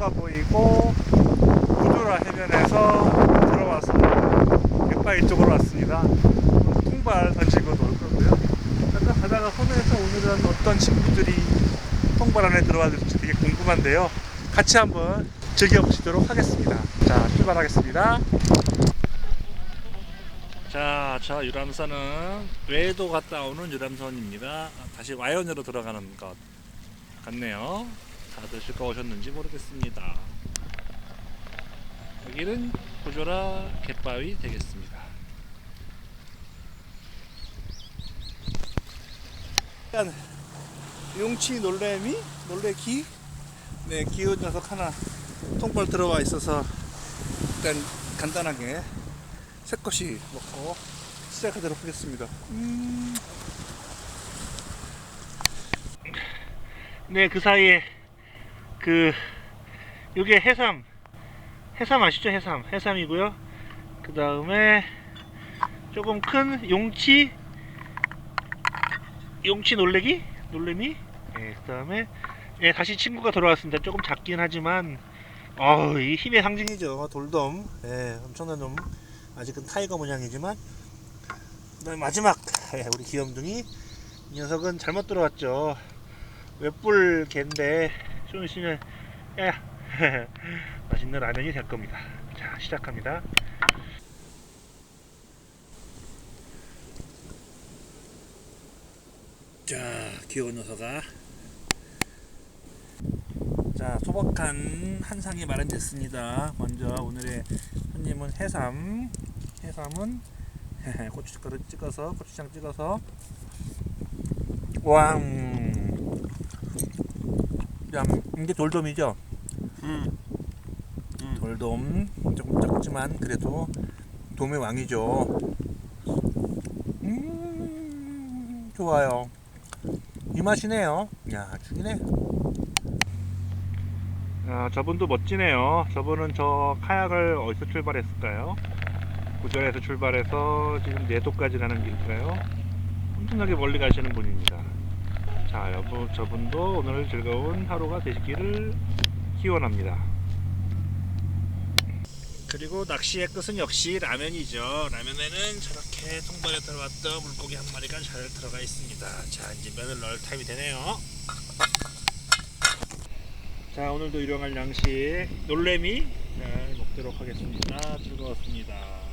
해수가 보이고 구조라 해변에서 들어와서 갯바 이쪽으로 왔습니다. 통발 던지고 놀 거고요. 잠깐 바다가 험해서 오늘은 어떤 친구들이 통발 안에 들어와들지 되게 궁금한데요. 같이 한번 즐겨보시도록 하겠습니다. 자, 출발하겠습니다. 자, 저 유람선은 외도 갔다 오는 유람선입니다. 다시 와연으로 들어가는 것 같네요. 다들 즐거우셨는지 모르겠습니다. 여기는 구조라 갯바위 되겠습니다. 약간 용치 놀래미? 놀래기? 네, 귀여운 녀석 하나 통발 들어와 있어서 일단 간단하게 새것이 먹고 시작하도록 하겠습니다. 음. 네, 그 사이에 그 이게 해삼, 해삼 아시죠? 해삼, 해삼이고요. 그 다음에 조금 큰 용치, 용치 놀래기, 놀래미. 네, 그 다음에 네, 다시 친구가 돌아왔습니다. 조금 작긴 하지만 어, 이 힘의 상징이죠. 돌돔. 네, 엄청난 놈. 아직은 타이거 모양이지만 마지막 예, 우리 귀염둥이 이 녀석은 잘못 들어왔죠 웹불 개인데 좀 있으면 야 맛있는 라면이 될 겁니다. 자 시작합니다. 자 귀여운 녀석아. 자 소박한 한 상이 마련됐습니다. 먼저 오늘의 손님은 해삼. 해삼은 고춧가루 찍어서 고추장 찍어서. 왕! 야, 이게 돌돔이죠 음. 돌돔 조금 작지만 그래도 돔의 왕이죠 음 좋아요 이 맛이네요 야 죽이네 아, 저분도 멋지네요. 저분은 저 카약을 어디서 출발했을까요? 구절에서 출발해서 지금 내도까지 가는 길인가요? 엄청나게 멀리 가시는 분입니다. 자, 여보, 저분도 오늘 즐거운 하루가 되시기를 기원합니다. 그리고 낚시의 끝은 역시 라면이죠. 라면에는 저렇게 통발에 들어왔던 물고기 한 마리가 잘 들어가 있습니다. 자, 이제 면을 넣을 타임이 되네요. 자 오늘도 일용할 양식 놀래미 잘 먹도록 하겠습니다 즐거웠습니다